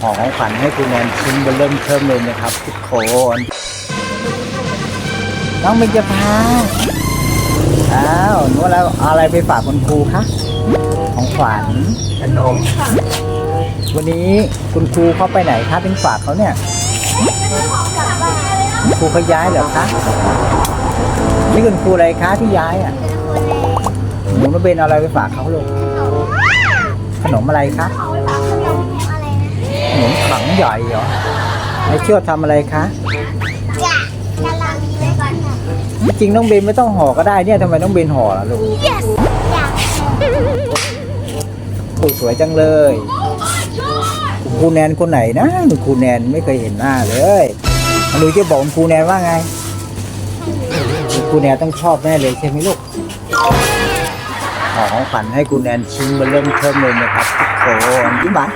ห่อของขวัญให้คุณแนนชิ้นเบอร์เริ่มเทิมเลยนะครับทุกคนน้องเบญจภาอ้าวหนูแล้วเอาอะไรไปฝากคุณครูคะของขวัญขนมวันนี้คุณครูเขาไปไหนคะถึงฝากเขาเนี่ยคุณครูเขาย้ายเหรอคะนี่คุณครูอะไรคะที่ย้ายอะหนูมาเบนเอาอะไรไปฝากเขาลูกขนมอะไรคะขนมถัง ใหญ่เหรอไม่เชื่อทำอะไรคะจริงน้องเบนไม่ต้องห่อก็ได้เนี่ยทำไมน้องเบนห่อล่ะลูกโอ้สวยจังเลยคุณครูแนนคนไหนนะคุณครูแนนไม่เคยเห็นหน้าเลยหนูจะบอกคุณครูแนนว่าไงคุณครูแนนต้องชอบแน่เลยใช่ไหมลูกขอของขวัญให้คุณแนนชิ้นเบอร์เริ่มเทิมเลยนะครับทุกคนยิ้มหวาน